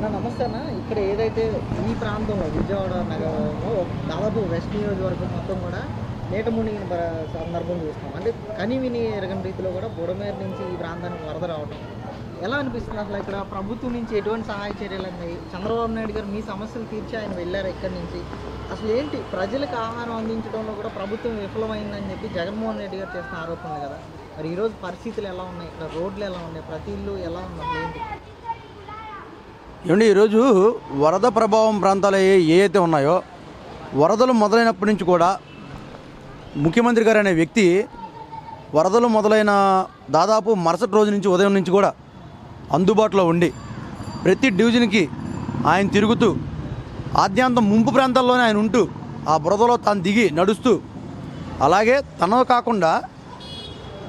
అన్న నమస్తే అన్న. ఇక్కడ ఏదైతే ఈ ప్రాంతంలో విజయవాడ నగరంలో దాదాపు వెస్ట్ నియోజకవర్గం మొత్తం కూడా నేట మునిగిన సందర్భం చూస్తాం అంటే కని విని ఎరగని రీతిలో కూడా బుడమేరు నుంచి ఈ ప్రాంతానికి వరద రావడం ఎలా అనిపిస్తుంది అసలు ఇక్కడ ప్రభుత్వం నుంచి ఎటువంటి సహాయ చర్యలు ఉన్నాయి చంద్రబాబు నాయుడు గారు మీ సమస్యలు తీర్చి ఆయన వెళ్ళారు ఇక్కడి నుంచి? అసలు ఏంటి ప్రజలకు ఆహారం అందించడంలో కూడా ప్రభుత్వం విఫలమైందని చెప్పి జగన్మోహన్ రెడ్డి గారు చేసిన ఆరోపణలు కదా. మరి ఈరోజు పరిస్థితులు ఎలా ఉన్నాయి? ఇక్కడ రోడ్లు ఎలా ఉన్నాయి? ప్రతి ఇల్లు ఎలా ఉంది? అసలు ఏంటి? ఏమండి ఈరోజు వరద ప్రభావం ప్రాంతాలు ఏవైతే ఉన్నాయో వరదలు మొదలైనప్పటి నుంచి కూడా ముఖ్యమంత్రి గారు అనే వ్యక్తి వరదలు మొదలైన దాదాపు మరుసటి రోజు నుంచి ఉదయం నుంచి కూడా అందుబాటులో ఉండి ప్రతి డివిజన్కి ఆయన తిరుగుతూ ఆద్యాంతం ముంపు ప్రాంతాల్లోనే ఆయన ఉంటూ ఆ బురదలో తాను దిగి నడుస్తూ అలాగే తన కాకుండా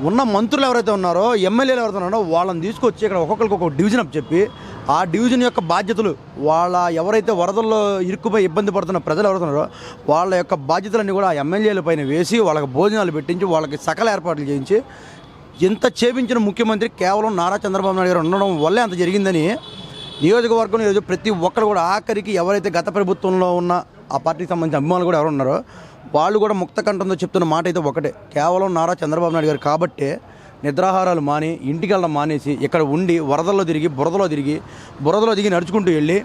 ఉన్న మంత్రులు ఎవరైతే ఉన్నారో ఎమ్మెల్యేలు ఎవరైతే ఉన్నారో వాళ్ళని తీసుకొచ్చి ఇక్కడ ఒక్కొక్కరికి ఒక్కొక్క డివిజన్ అప్ చెప్పి ఆ డివిజన్ యొక్క బాధ్యతలు వాళ్ళ ఎవరైతే వరదల్లో ఇరుక్కుపోయి ఇబ్బంది పడుతున్న ప్రజలు ఎవరుతున్నారో వాళ్ళ యొక్క బాధ్యతలన్నీ కూడా ఆ ఎమ్మెల్యేల పైన వేసి వాళ్ళకి భోజనాలు పెట్టించి వాళ్ళకి సకల ఏర్పాట్లు చేయించి ఇంత చేపించిన ముఖ్యమంత్రి కేవలం నారా చంద్రబాబు నాయుడు గారు ఉండడం వల్లే అంత జరిగిందని నియోజకవర్గం ఈరోజు ప్రతి ఒక్కరు కూడా ఆఖరికి ఎవరైతే గత ప్రభుత్వంలో ఉన్న ఆ పార్టీకి సంబంధించిన అభిమానులు కూడా ఎవరు ఉన్నారో వాళ్ళు కూడా ముక్త కంఠంతో చెప్తున్న మాట అయితే ఒకటే. కేవలం నారా చంద్రబాబు నాయుడు గారు కాబట్టే నిద్రాహారాలు మాని ఇంటికి వెళ్ళడం మానేసి ఇక్కడ ఉండి వరదల్లో తిరిగి బురదలో తిరిగి బురదలో దిగి నడుచుకుంటూ వెళ్ళి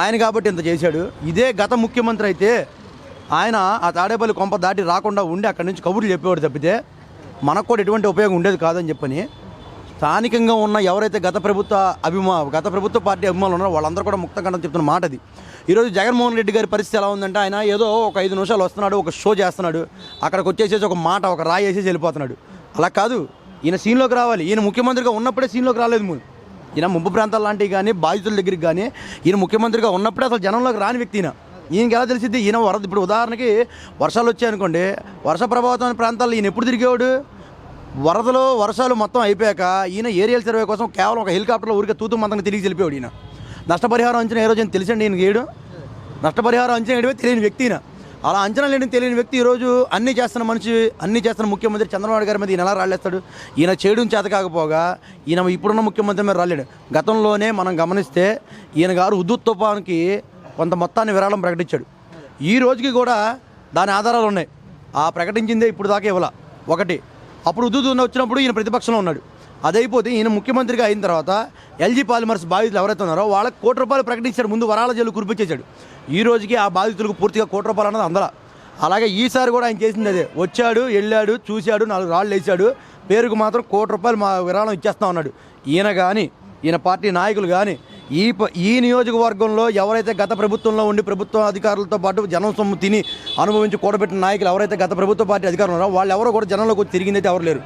ఆయన కాబట్టి ఇంత చేశాడు. ఇదే గత ముఖ్యమంత్రి అయితే ఆయన ఆ తాడేపల్లి కొంప దాటి రాకుండా ఉండి అక్కడి నుంచి కబుర్లు చెప్పేవాడు తప్పితే మనకు కూడా ఎటువంటి ఉపయోగం ఉండేది కాదని చెప్పని స్థానికంగా ఉన్న ఎవరైతే గత ప్రభుత్వ అభిమా గత ప్రభుత్వ పార్టీ అభిమానులు ఉన్నారో వాళ్ళందరూ కూడా ముక్తంగా చెప్తున్న మాట అది. ఈరోజు జగన్మోహన్ రెడ్డి గారి పరిస్థితి ఎలా ఉందంటే ఆయన ఏదో ఒక ఐదు నిమిషాలు వస్తున్నాడు ఒక షో చేస్తున్నాడు అక్కడికి వచ్చేసేసి ఒక మాట ఒక రాయి వేసేసి వెళ్ళిపోతున్నాడు. అలా కాదు. ఈయన సీన్లోకి రావాలి. ఈయన ముఖ్యమంత్రిగా ఉన్నప్పుడే సీన్లోకి రాలేదు ముందు ఈయన ముంపు ప్రాంతాల లాంటివి కానీ బాధితుల దగ్గరికి కానీ ఈయన ముఖ్యమంత్రిగా ఉన్నప్పుడే అసలు జనంలోకి రాని వ్యక్తి ఈయన. ఈయనకి ఎలా తెలిసింది ఈయన వరద ఇప్పుడు ఉదాహరణకి వర్షాలు వచ్చాయనుకోండి వర్ష ప్రభావితమైన ప్రాంతాల్లో ఈయన ఎప్పుడు తిరిగేవాడు? వరదలు వర్షాలు మొత్తం అయిపోయాక ఈయన ఏరియల్ సర్వే కోసం కేవలం ఒక హెలికాప్టర్లో ఊరికే తూతు మంతంగా తిరిగి వెళ్ళిపోయాడు ఈయన. నష్టపరిహారం అంచనా ఏ రోజు తెలిసండి ఈయన గేయడం నష్టపరిహారం అంచనా వేయడమే తెలియని వ్యక్తి ఈయన. అలా అంచనా లేని తెలియని వ్యక్తి ఈరోజు అన్నీ చేస్తున్న మనిషి అన్నీ చేస్తున్న ముఖ్యమంత్రి చంద్రబాబు గారి మీద ఈయన ఎలా రాళ్ళేస్తాడు? ఈయన చేయడం చేత కాకపోగా ఈయన ఇప్పుడున్న ముఖ్యమంత్రి మీద రాలేడు. గతంలోనే మనం గమనిస్తే ఈయన గారు ఉద్దుత్ తుఫాన్కి కొంత మొత్తాన్ని విరాళం ప్రకటించాడు. ఈ రోజుకి కూడా దాని ఆధారాలు ఉన్నాయి. ఆ ప్రకటించిందే ఇప్పుడు దాకా ఇవ్వాల. ఒకటి అప్పుడు ఉద్దుత్ వచ్చినప్పుడు ఈయన ప్రతిపక్షంలో ఉన్నాడు. అదైపోతే ఈయన ముఖ్యమంత్రిగా అయిన తర్వాత ఎల్జీ పాలిమర్స్ బాధితులు ఎవరైతే ఉన్నారో వాళ్ళకి కోటి రూపాయలు ప్రకటించాడు ముందు వరాల జల్లు కురిపించేశాడు. ఈ రోజుకి ఆ బాధితులకు పూర్తిగా కోటి రూపాయలు అన్నది అందరా అలాగే ఈసారి కూడా ఆయన చేసింది అదే. వచ్చాడు వెళ్ళాడు చూశాడు నాలుగు రాళ్ళు వేసాడు పేరుకు మాత్రం కోటి రూపాయలు మా విరాళం ఇచ్చేస్తా ఉన్నాడు ఈయన కానీ ఈయన పార్టీ నాయకులు కానీ ఈ ప- ఈ నియోజకవర్గంలో ఎవరైతే గత ప్రభుత్వంలో ఉండి ప్రభుత్వ అధికారులతో పాటు జనం సొమ్ము తిని అనుభవించి కూడబెట్టిన నాయకులు ఎవరైతే గత ప్రభుత్వ పార్టీ అధికారులు ఉన్నారో వాళ్ళు ఎవరో కూడా జనంలోకి వచ్చి తిరిగిందైతే ఎవరు లేరు.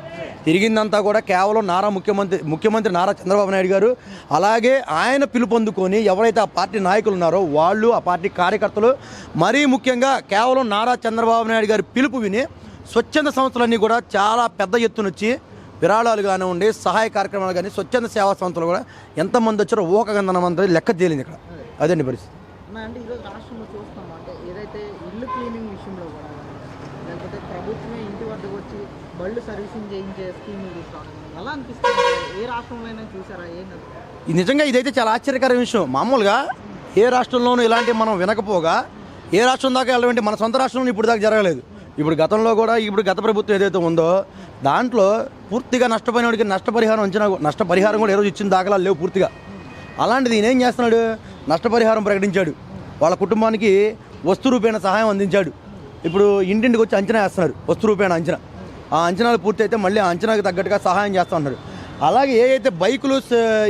తిరిగిందంతా కూడా కేవలం నారా ముఖ్యమంత్రి ముఖ్యమంత్రి నారా చంద్రబాబు నాయుడు గారు. అలాగే ఆయన పిలుపొందుకొని ఎవరైతే ఆ పార్టీ నాయకులు ఉన్నారో వాళ్ళు ఆ పార్టీ కార్యకర్తలు మరీ ముఖ్యంగా కేవలం నారా చంద్రబాబు నాయుడు గారి పిలుపు విని స్వచ్ఛంద సంస్థలన్నీ కూడా చాలా పెద్ద ఎత్తున వచ్చి విరాళాలు కానివ్వండి సహాయ కార్యక్రమాలు కానీ స్వచ్ఛంద సేవా సంస్థలు కూడా ఎంతమంది వచ్చారో ఓకగంధనమంతా లెక్క తేలింది ఇక్కడ. అదండి పరిస్థితి? అన్న అంటే ఈరోజు రాష్ట్రంలో చూస్తాం అంటే ఏదైతే ఇల్లు క్లీనింగ్ విషయంలో కూడా లేకపోతే ప్రభుత్వమే ఇంటి వద్దకు వచ్చి బళ్ళు సర్వీసింగ్ చేయించే స్కీములు తీసుకురావడం కానీ ఎలా అనిపిస్తుంది? ఏ రాష్ట్రంలో అయినా చూసారా? ఏం కాదు ఇది నిజంగా ఇదైతే చాలా ఆశ్చర్యకరమైన విషయం. మామూలుగా ఏ రాష్ట్రంలోనూ ఇలాంటివి మనం వినకపోగా ఏ రాష్ట్రం దాకా వెళ్ళమంటే మన సొంత రాష్ట్రంలో ఇప్పుడు దాకా జరగలేదు. ఇప్పుడు గతంలో కూడా ఇప్పుడు గత ప్రభుత్వం ఏదైతే ఉందో దాంట్లో పూర్తిగా నష్టపోయినవాడికి నష్టపరిహారం అంచనా నష్టపరిహారం కూడా ఏ రోజు ఇచ్చిన దాఖలాలు లేవు పూర్తిగా. అలాంటిది ఈయన ఏం చేస్తున్నాడు? నష్టపరిహారం ప్రకటించాడు. వాళ్ళ కుటుంబానికి వస్తు రూపేణ సహాయం అందించాడు. ఇప్పుడు ఇంటింటికి వచ్చి అంచనా వేస్తున్నారు వస్తు రూపేణ అంచనా. ఆ అంచనాలు పూర్తయితే మళ్ళీ ఆ అంచనాకు తగ్గట్టుగా సహాయం చేస్తూ ఉన్నారు. అలాగే ఏవైతే బైకులు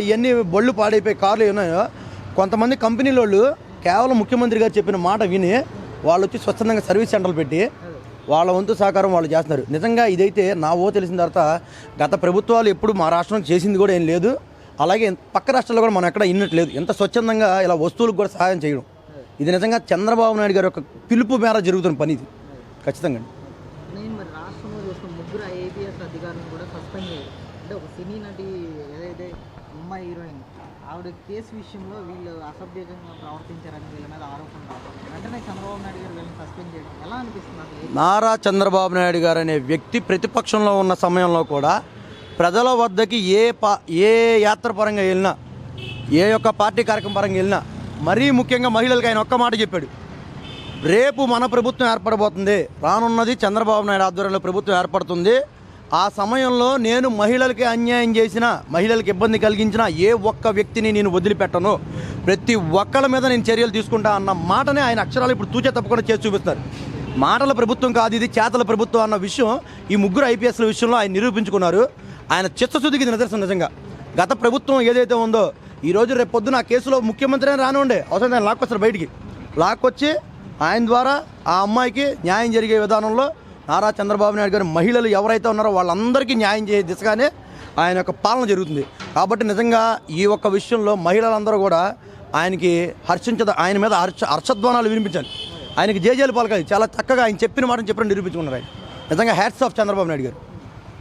ఇవన్నీ బళ్ళు పాడైపోయి కార్లు ఉన్నాయో కొంతమంది కంపెనీల వాళ్ళు కేవలం ముఖ్యమంత్రి గారు చెప్పిన మాట విని వాళ్ళు వచ్చి స్వచ్ఛందంగా సర్వీస్ సెంటర్లు పెట్టి వాళ్ళ వంతు సహకారం వాళ్ళు చేస్తున్నారు. నిజంగా ఇదైతే నా ఓ తెలిసిన తర్వాత గత ప్రభుత్వాలు ఎప్పుడు మా రాష్ట్రం చేసింది కూడా ఏం లేదు. అలాగే పక్క రాష్ట్రాల్లో కూడా మనం ఎక్కడ ఇన్నట్లేదు. ఎంత స్వచ్ఛందంగా ఇలా వస్తువులకు కూడా సహాయం చేయడం. ఇది నిజంగా చంద్రబాబు నాయుడు గారి యొక్క పిలుపు మేర జరుగుతున్న పని ఇది. ఖచ్చితంగా నేను రాష్ట్రంలో ముగ్గురు సినీ ఆవిడ కేసు విషయంలో వీళ్ళు అసభ్యంగా ప్రవర్తించారని వీళ్ళ మీద ఆరోపణ రావడం. వెంటనే చంద్రబాబు నాయుడు నారా చంద్రబాబు నాయుడు గారు అనే వ్యక్తి ప్రతిపక్షంలో ఉన్న సమయంలో కూడా ప్రజల వద్దకి ఏ పా ఏ యాత్ర పరంగా వెళ్ళినా ఏ యొక్క పార్టీ కార్యక్రమం పరంగా వెళ్ళినా మరీ ముఖ్యంగా మహిళలకు ఆయన ఒక్క మాట చెప్పాడు. రేపు మన ప్రభుత్వం ఏర్పడబోతుంది రానున్నది చంద్రబాబు నాయుడు ఆధ్వర్యంలో ప్రభుత్వం ఏర్పడుతుంది ఆ సమయంలో నేను మహిళలకి అన్యాయం చేసిన మహిళలకు ఇబ్బంది కలిగించిన ఏ ఒక్క వ్యక్తిని నేను వదిలిపెట్టను. ప్రతి ఒక్కళ్ళ మీద నేను చర్యలు తీసుకుంటా అన్న మాటనే ఆయన అక్షరాలు ఇప్పుడు తూచే తప్పకుండా చేసి చూపిస్తారు మాటల ప్రభుత్వం కాదు ఇది చేతల ప్రభుత్వం అన్న విషయం ఈ ముగ్గురు ఐపీఎస్ల విషయంలో ఆయన నిరూపించుకున్నారు. ఆయన చిత్తశుద్ధికి ఇది నిదర్శనం నిజంగా. గత ప్రభుత్వం ఏదైతే ఉందో ఈ రోజు రేపు పొద్దున ఆ కేసులో ముఖ్యమంత్రి రానుండే అవసరం ఆయన లాక్కొస్తారు బయటికి. లాక్కొచ్చి ఆయన ద్వారా ఆ అమ్మాయికి న్యాయం జరిగే విధానంలో నారా చంద్రబాబు నాయుడు గారి మహిళలు ఎవరైతే ఉన్నారో వాళ్ళందరికీ న్యాయం చేసే దిశగానే ఆయన యొక్క పాలన జరుగుతుంది. కాబట్టి నిజంగా ఈ ఒక్క విషయంలో మహిళలందరూ కూడా ఆయనకి హర్షించద ఆయన మీద హర్ష హర్షధ్వానాలు వినిపించాలి. ఆయనకి జేజేలు పలకాలి. చాలా చక్కగా ఆయన చెప్పిన మాటను చెప్పిన నిరూపించుకున్నారు ఆయన. నిజంగా హ్యాట్స్ ఆఫ్ చంద్రబాబు నాయుడు గారు.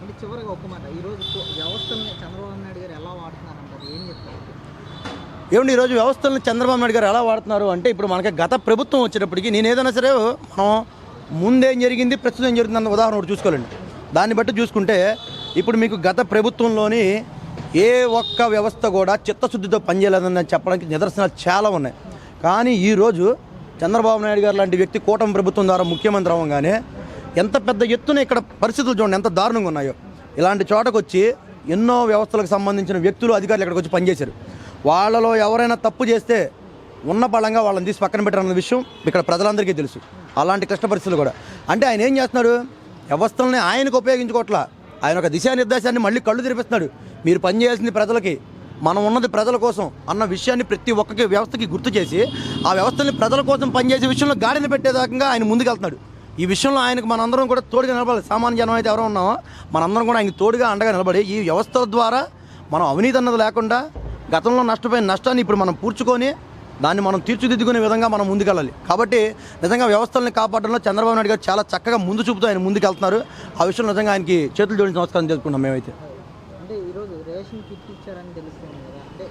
అంటే చివరిగా ఒక్క మాట. ఈరోజు తో- వ్యవస్థల్ని చంద్రబాబు నాయుడు గారు ఎలా వాడుతున్నారంటారు ఏం చెప్తారు? ఏమండి ఈరోజు వ్యవస్థలను చంద్రబాబు నాయుడు గారు ఎలా వాడుతున్నారు అంటే ఇప్పుడు మనకి గత ప్రభుత్వం వచ్చేటప్పటికి నేను ఏదైనా సరే మనం ముందేం జరిగింది ప్రస్తుతం ఏం జరుగుతుంది అన్న ఉదాహరణ ఒకటి చూసుకోవాలండి. దాన్ని బట్టి చూసుకుంటే ఇప్పుడు మీకు గత ప్రభుత్వంలోని ఏ ఒక్క వ్యవస్థ కూడా చిత్తశుద్ధితో పనిచేయలేదని చెప్పడానికి నిదర్శనాలు చాలా ఉన్నాయి. కానీ ఈరోజు చంద్రబాబు నాయుడు గారు లాంటి వ్యక్తి కూటమి ప్రభుత్వం ద్వారా ముఖ్యమంత్రి అవ్వగానే ఎంత పెద్ద ఎత్తున ఇక్కడ పరిస్థితులు చూడండి ఎంత దారుణంగా ఉన్నాయో. ఇలాంటి చోటకు వచ్చి ఎన్నో వ్యవస్థలకు సంబంధించిన వ్యక్తులు అధికారులు ఇక్కడికి వచ్చి పనిచేశారు. వాళ్ళలో ఎవరైనా తప్పు చేస్తే ఉన్న బలంగా వాళ్ళని తీసి పక్కన పెట్టారన్న విషయం ఇక్కడ ప్రజలందరికీ తెలుసు. అలాంటి కష్ట పరిస్థితులు కూడా. అంటే ఆయన ఏం చేస్తున్నాడు? వ్యవస్థలని ఆయనకు ఉపయోగించుకోవట్లా ఆయన ఒక దిశానిర్దేశాన్ని మళ్ళీ కళ్ళు తెరిపిస్తున్నాడు. మీరు పనిచేయాల్సింది ప్రజలకి. మనం ఉన్నది ప్రజల కోసం అన్న విషయాన్ని ప్రతి ఒక్కకి వ్యవస్థకి గుర్తు చేసి ఆ వ్యవస్థని ప్రజల కోసం పనిచేసే విషయంలో గాడిని పెట్టేదాకా ఆయన ముందుకెళ్తున్నాడు ఈ విషయంలో ఆయనకు మనందరం కూడా తోడుగా నిలబడాలి. సామాన్య జనం అయితే ఎవరో ఉన్నామో? మనందరం కూడా ఆయనకు తోడుగా అండగా నిలబడి ఈ వ్యవస్థల ద్వారా మనం అవినీతి అన్నది లేకుండా గతంలో నష్టపోయిన నష్టాన్ని ఇప్పుడు మనం పూడ్చుకొని దాన్ని మనం తీర్చిదిద్దుకునే విధంగా మనం ముందుకెళ్ళాలి. కాబట్టి నిజంగా వ్యవస్థల్ని కాపాడడంలో చంద్రబాబు నాయుడు గారు చాలా చక్కగా ముందు చూపుతూ ఆయన ముందుకెళ్తున్నారు. ఆ విషయంలో నిజంగా ఆయనకి చేతులు జోడించి నమస్కారం చేసుకుంటాం మేమైతే. అంటే ఈరోజు రేషన్ కిట్ ఇచ్చారని తెలుస్తుంది కదా. అంటే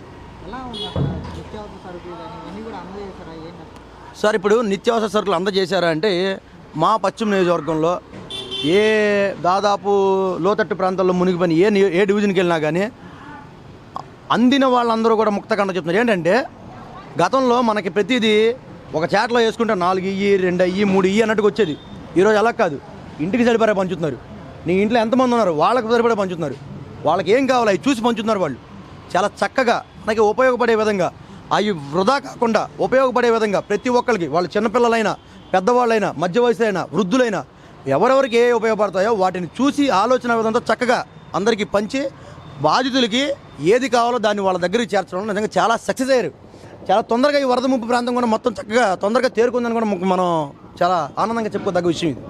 ఎలా ఉంది అక్కడ నిత్యావసర సరుకులు కానీ ఇవన్నీ కూడా అందజేశారా? ఏంటి సార్ ఇప్పుడు నిత్యావసర సరుకులు అందజేశారా అంటే మా పశ్చిమ నియోజకవర్గంలో ఏ దాదాపు లోతట్టు ప్రాంతాల్లో మునిగిపోయిన ఏ ఏ డివిజన్కి వెళ్ళినా కానీ అందిన వాళ్ళందరూ కూడా ముక్తకండ చెప్తున్నారు. ఏంటంటే గతంలో మనకి ప్రతిదీ ఒక చేటలో వేసుకుంటే నాలుగు ఇయ్యి రెండు అయ్యి మూడు ఇయ్యి అన్నట్టుగా వచ్చేది. ఈరోజు అలా కాదు. ఇంటికి సరిపడే పంచుతున్నారు. నీ ఇంట్లో ఎంతమంది ఉన్నారు? వాళ్ళకి సరిపడే పంచుతున్నారు. వాళ్ళకి ఏం కావాలి? అవి చూసి పంచుతున్నారు వాళ్ళు. చాలా చక్కగా మనకి ఉపయోగపడే విధంగా అవి వృధా కాకుండా ఉపయోగపడే విధంగా ప్రతి ఒక్కరికి వాళ్ళు చిన్నపిల్లలైనా పెద్దవాళ్ళైనా మధ్య వయసులైనా వృద్ధులైనా ఎవరెవరికి ఏ ఉపయోగపడతాయో వాటిని చూసి ఆలోచన విధంతో చక్కగా అందరికీ పంచి బాధితులకి ఏది కావాలో దాన్ని వాళ్ళ దగ్గరికి చేర్చడం నిజంగా చాలా సక్సెస్ అయ్యారు. చాలా తొందరగా ఈ వరద ముంపు ప్రాంతం కూడా మొత్తం చక్కగా తొందరగా తేరుకుందని కూడా మనం చాలా ఆనందంగా చెప్పుకోదగ్గ విషయం ఇది.